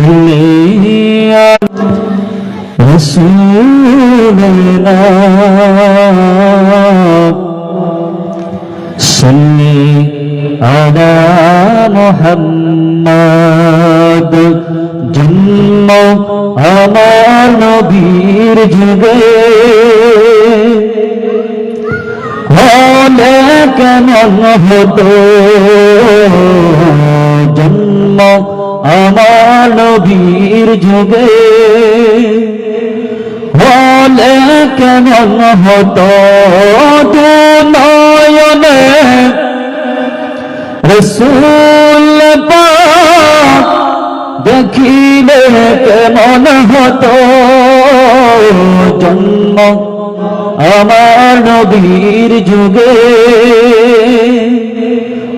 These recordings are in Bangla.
সাল্লিয়া রাসূলুল্লাহ সাল্লি আলা মুহাম্মদ জন্ম আমার নবীর যুগে। হলে কেমন জন্ম আমার নবীর যুগে হলে কেমন হতো তু নয়নে? রসুল দেখিলে কেমন হতো? জন্ম আমার নবীর যুগে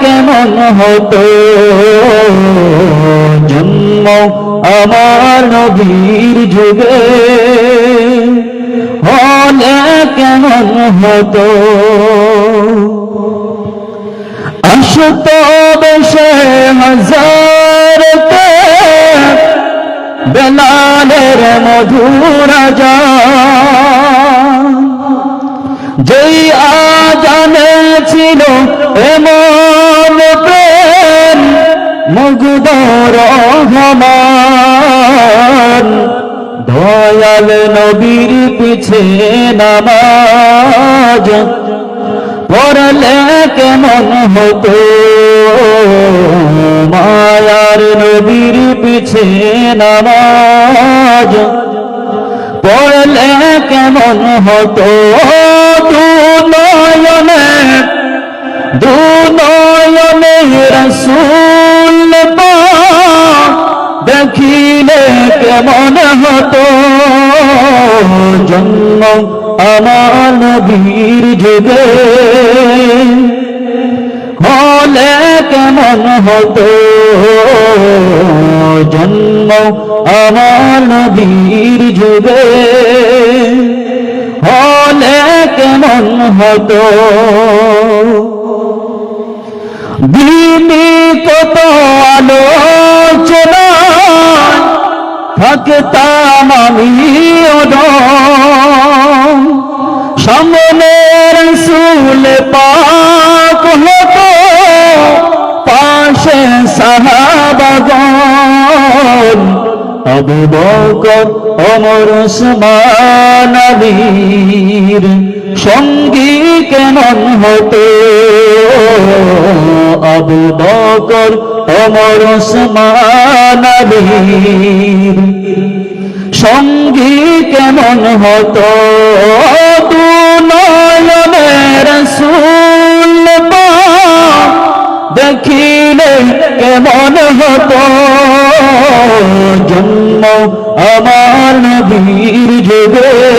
কেমন হতো? জন্ম আমার নবীর যুগে। হলে কেমন হতো? আসত বেশে হাজার বেলালের মধুর যেই আজানে ছিল এমন মুগ্ধ রহমান, দয়াল নবীর পিছে নামাজ, পড়লে কেমন হতো? মায়ার নবীর পিছে নামাজ, পড়লে কেমন হতো? দু নয়নে দু নয়নে রসুল পাক দেখিলে কেমন হতো? জন্ম আমার নবীর যুগে। হলে কেমন হতো? জন্ম আমার নবীর যুগে। হলে কেমন হতো? দিনী থাকতাম আমি হতো পাশে সাহাবাগন আবু বকর অমর ওসমান সঙ্গী কেমন হতো? আবু বকর অমর আলীর সঙ্গী কেমন হতো? তু নয়নের সুল দেখিলে কেমন হতো? জন্ম আমার নবীর যুগে।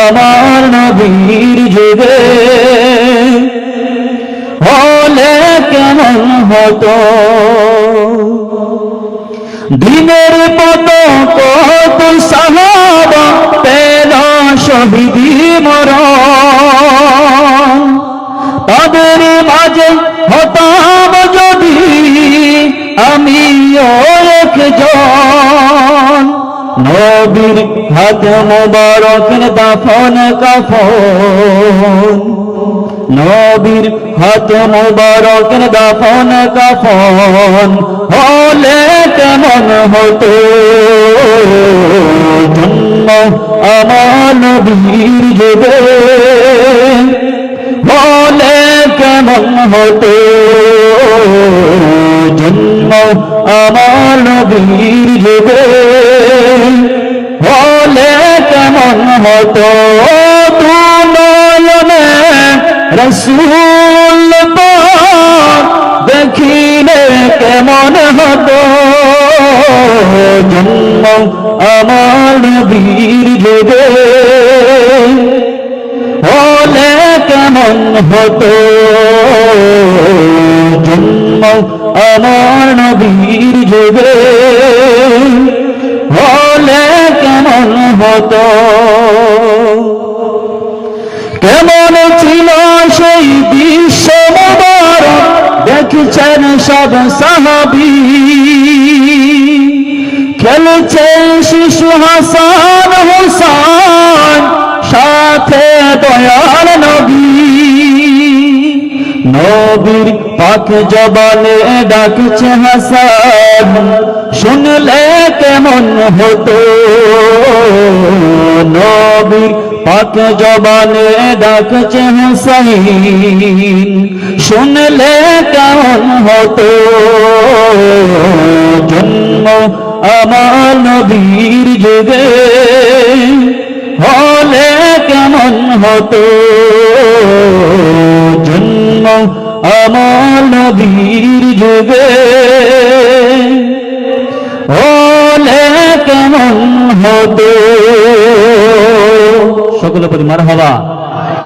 আমার নবীর যুগে। হলে কেমন হতো? দিনের পত কত সাহাবা পেল শহীদি মর তাদের মাঝে হতাম যদি আমিও নবীর হাত মোবারক দাফন কাফন। নবীর হাত মোবারক দাফন কাফন। হলে কেমন হতো? জন্ম আমার নবীর যুগে। হলে কেমন হতো? জন্ম আমার নবীর যুগে। হলে কেমন হতো তু নয়নে রসুল দেখিলে কেমন হতো? জন্ম আমার বীর যুগে হলে কেমন হতো? জন্ম আমার নবীর যুগে হতো কেমন ছিল সেই বিশ্ব দেখছেন সব সাহাবি। খেলছে শিশু হাসান হুসান, সাথে দয়াল নবী। নবীর পাক জবানে ডাকছে হাসান শুনলে কেমন হতো? নবীর পাক জবানে ডাকছে হুসাইন শুনলে কেমন হতো? জন্ম আমার নবীর যুগে হলে কেমন হতো? জন্ম আমার নবীর যুগে হলে কেমন হতো সকলে